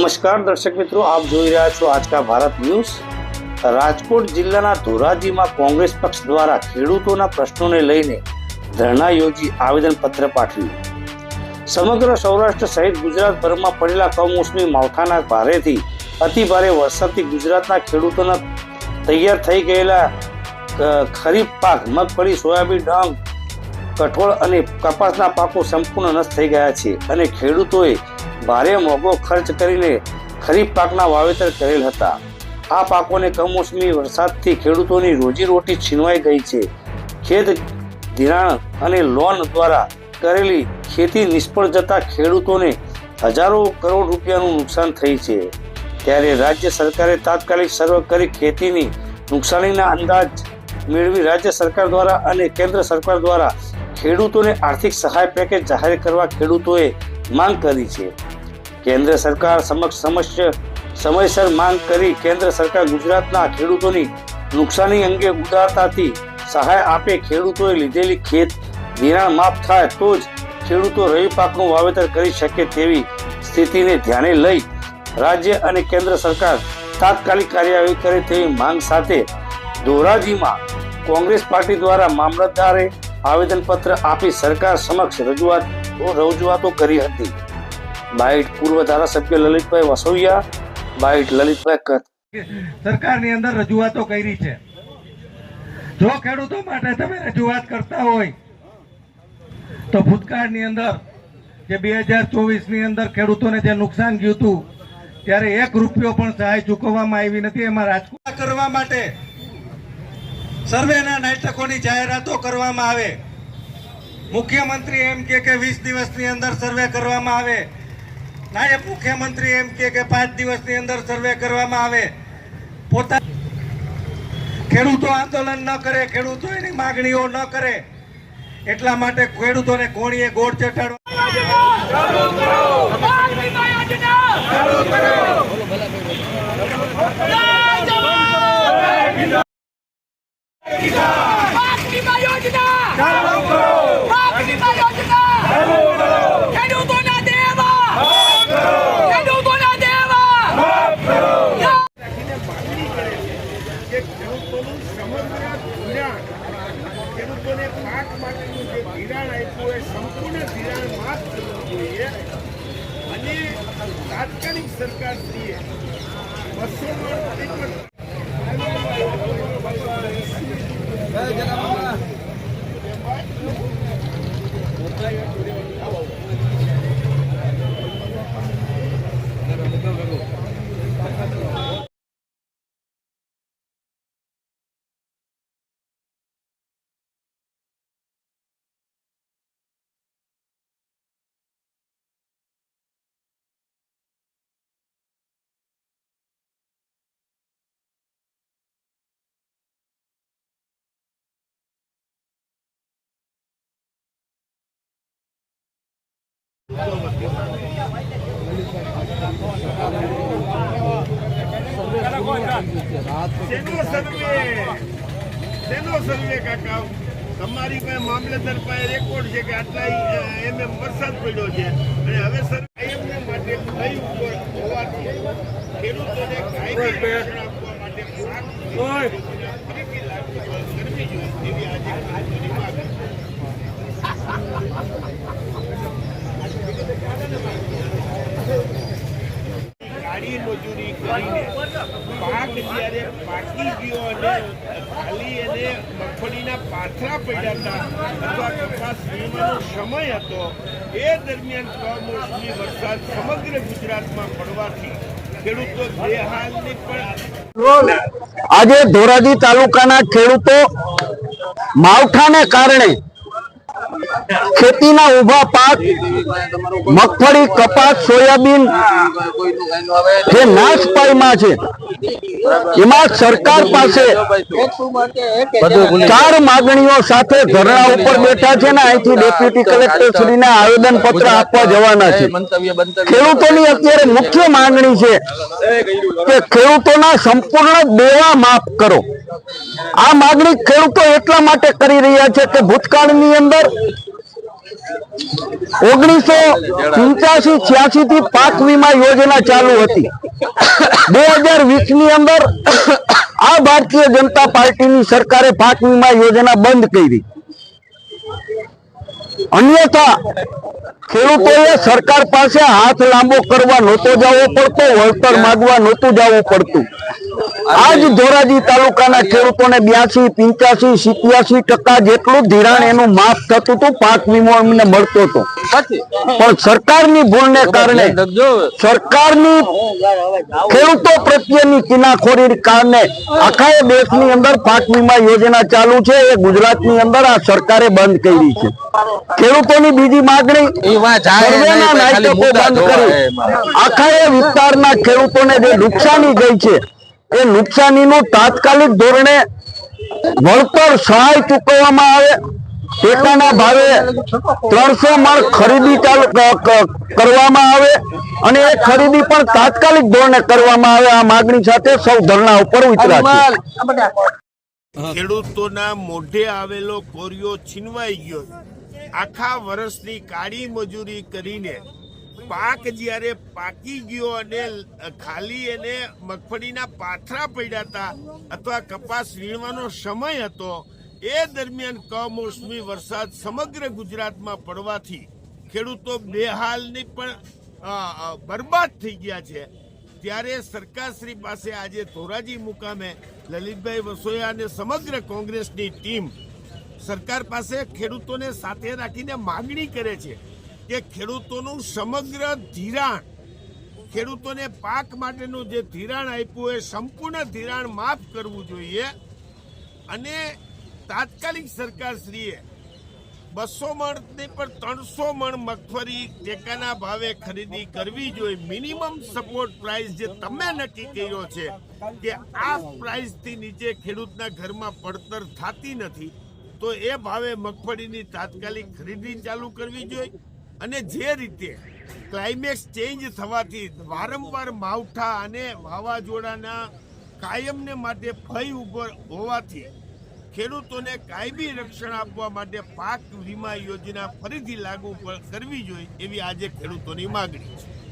નમસ્કાર દર્શક મિત્રો, આપ જોઈ રહ્યા છો આજકા ભારત ન્યૂઝ. રાજકોટ જિલ્લાના ધોરાજીમાં કોંગ્રેસ પક્ષ દ્વારા ખેડૂતોના પ્રશ્નોને લઈને ધરણા યોજી આવેદનપત્ર પાઠવ્યું. સમગ્ર સૌરાષ્ટ્ર સહિત ગુજરાતભરમાં પડેલા કમોસમી માવઠાના ભારેથી અતિ ભારે વરસાદથી ગુજરાતના ખેડૂતોના તૈયાર થઈ ગયેલા ખરીફ પાક, મગફળી, સોયાબીન, ડાંગ, કઠોળ અને કપાસના પાકો સંપૂર્ણ નષ્ટ થઈ ગયા છે અને ખેડૂતોએ ભારે મોંઘો ખર્ચ કરીને ખરીફ પાકના વાવેતર કરેલ હતા. આ પાકોને કમોસમી વરસાદથી ખેડૂતોની રોજીરોટી છીનવાઈ ગઈ છે. ખેત ધિરાણ અને લોન દ્વારા કરેલી ખેતી નિષ્ફળ જતા ખેડૂતોને હજારો કરોડ રૂપિયાનું નુકસાન થઈ છે. ત્યારે રાજ્ય સરકારે તાત્કાલિક સર્વે કરી ખેતીની નુકસાનીના અંદાજ મેળવી રાજ્ય સરકાર દ્વારા અને કેન્દ્ર સરકાર દ્વારા ખેડૂતોને આર્થિક સહાય પેકેજ જાહેર કરવા ખેડૂતોએ માંગ કરી છે. કેન્દ્ર સરકાર સમક્ષ સમસ્યા, સમયસર માંગ કરી કેન્દ્ર સરકાર ગુજરાતના ખેડૂતોની નુકસાની અંગે ઉદારતાથી સહાય આપે ખેડૂતોએ લીધેલી ખેત ધિરાણ માફ થાય તો જ ખેડૂતો રવિ પાકનું વાવેતર કરી શકે તેવી સ્થિતિને ધ્યાને લઈ રાજ્ય અને કેન્દ્ર સરકાર તાત્કાલિક કાર્યવાહી કરે તેવી માંગ સાથે ધોરાજીમાં કોંગ્રેસ પાર્ટી દ્વારા મામલતદારે આવેદનપત્ર આપી સરકાર સમક્ષ રજૂઆત રજૂઆતો કરી હતી. બાઇટ પૂર્વ ધારાસભ્ય લલિતભાઈ વસોયા, બાઇટ લલિતભાઈ કત સરકારની અંદર રજૂઆતો કરી છે. જો ખેડૂતો માટે તમે રજૂઆત કરતા હોય, તો ભૂતકાળની અંદર જે બે હજાર ચોવીસની અંદર ખેડૂતોને જે નુકસાન ગયું હતું, ત્યારે એક રૂપિયો પણ સહાય ચૂકવવામાં આવી નથી. એમાં રાજકોટ કરવા માટે સર્વેના નાટકોની જાહેરાતો કરવામાં આવે. મુખ્યમંત્રી એમ કે વીસ દિવસની અંદર સર્વે કરવામાં આવે. નાયબ મુખ્યમંત્રી એમ કે પાંચ દિવસની અંદર સર્વે કરવામાં આવે. પોતા ખેડૂતો આંદોલન ન કરે, ખેડૂતો એની માગણીઓ ન કરે. એટલા માટે ખેડૂતોને કોણીએ ગોળ ચટાડવા ખેડૂતોના દેવા ખેડૂતોના દેવા જે ખેડૂતોનું સમગ્ર ધિરાણ ખેડૂતોને પાક માટેનું જે ધિરાણ આપ્યું એ સંપૂર્ણ ધિરાણ માફ કરવું જોઈએ અને તાત્કાલિક સરકારશ્રીએ બસો કાકા તમારી પાસે મામલતદાર પાસે રેકોર્ડ છે કે આટલા એમ એમ વરસાદ પડ્યો છે. અને હવે સર એમને માટે કઈ ઉપર હોવાથી ખેડૂતોને કાયમી આપવા માટે ફરીથી લાગુ કરવી જોઈએ એવી આજે. ગાડી મજૂરી કરીને પાક જ્યારે પાકી ગયો અને ખાલી અને મગફળીના પાથરા પડ્યા હતા, અથવા કપાસ સમય હતો, એ દરમિયાન કમોસમી વરસાદ સમગ્ર ગુજરાતમાં પડવાથી ખેડૂતો બેહાલની પણ આજે ધોરાજી તાલુકાના ખેડૂતો માવઠાને કારણે ખેતીના ઊભા પાક, મગફળી, કપાસ, સોયાબીન જે નાશ પાયમાં છે, એમાં સરકાર પાસે ચાર માગણીઓ સાથે ધરણા ઉપર બેઠા છે ને અહીંથી ડેપ્યુટી કલેક્ટર શ્રીને આવેદન પત્ર આપવા જવાના છે. ખેડૂતોની અત્યારે મુખ્ય માંગણી છે કે ખેડૂતોના સંપૂર્ણ દેવા માફ કરો. આ માગણી ખેડૂતો એટલા માટે કરી રહ્યા છે કે ભૂતકાળની અંદર ઓગણીસો પંચ્યાસી છ્યાસી થી પાક વીમા યોજના ચાલુ હતી. બે હજાર વીસની અંદર આ ભારતીય જનતા પાર્ટીની સરકારે પાક વીમા યોજના બંધ કરી. અન્યથા ખેડૂતોએ સરકાર પાસે હાથ લાંબો કરવા નહોતો જવો પડતો, વળતર માંગવા નહોતું જવું પડતું. આજ ધોરાજી તાલુકાના ખેડૂતોને બ્યાસી પિંચ્યાસી સિત્યાસી ટકા જેટલું ધિરાણ એનું માફ થતું હતું પાક વીમો એમને મળતો હતો. પણ સરકારની ભૂલને કારણે સરકારની ખેડૂતો પ્રત્યેની કિનાખોરી કારણે આખા એ દેશની અંદર પાક વીમા યોજના ચાલુ છે એ ગુજરાતની અંદર આ સરકારે બંધ કરી છે. ખેડૂતોની બીજી માગણી સર્વેના નાટકો બંધ કરી. આખા એ વિસ્તારના ખેડૂતોને જે નુકસાની ગઈ છે એ નુકસાનીનું તાત્કાલિક ધોરણે વળતર સહાય ચૂકવવામાં આવે. ટેકાના ભાવે ત્રણસો માળ ખરીદી કરવામાં આવે અને એ ખરીદી પણ તાત્કાલિક ધોરણે કરવામાં આવે. આ માગણી સાથે સૌ ધરણા ઉપર ઉતર્યા છે ખેડૂતોના મોઢે આવેલો કોરિયો છીનવાઈ ગયો. આખા વર્ષની કાળી મજૂરી કરીને પાક જ્યારે પાકી ગયો અને ખાલી એને મગફળીના પાથરા પડ્યા હતા અથવા કપાસ વીણવાનો સમય હતો, એ દરમિયાન કમોસમી વરસાદ સમગ્ર ગુજરાતમાં પડવાથી ખેડૂતો બેહાલની પણ બરબાદ થઈ ગયા છે. ત્યારે સરકારશ્રી પાસે આજે ધોરાજી મુકામે લલિતભાઈ વસોયા અને સમગ્ર કોંગ્રેસની ટીમ સરકાર પાસે ખેડૂતોને સાથે રાખીને માગણી કરે છે. કે ખેડૂતોનું સમગ્ર ધિરાણ, ખેડૂતોને પાક માટેનું જે ધિરાણ આપ્યું એ સંપૂર્ણ ધિરાણ માફ કરવું જોઈએ. અને તાત્કાલિક સરકારશ્રીએ બસો મણની પણ ત્રણસો મણ મગફળી ટેકાના ભાવે ખરીદી કરવી જોઈએ. મિનિમમ સપોર્ટ પ્રાઇસ જે તમે નક્કી કર્યો છે કે આ પ્રાઇસથી નીચે ખેડૂતના ઘરમાં પડતર થતી નથી, તો એ ભાવે મગફળીની તાત્કાલિક ખરીદી ચાલુ કરવી જોઈએ. અને જે રીતે ક્લાઇમેક્સ ચેન્જ થવાથી વારંવાર માવઠા અને વાવાઝોડાના કાયમને માટે ભય ઊભો હોવાથી ખેડૂતોને કાયમી રક્ષણ આપવા માટે પાક વીમા યોજના ફરીથી લાગુ કરવી જોઈએ એવી આજે ખેડૂતોની માગણી છે.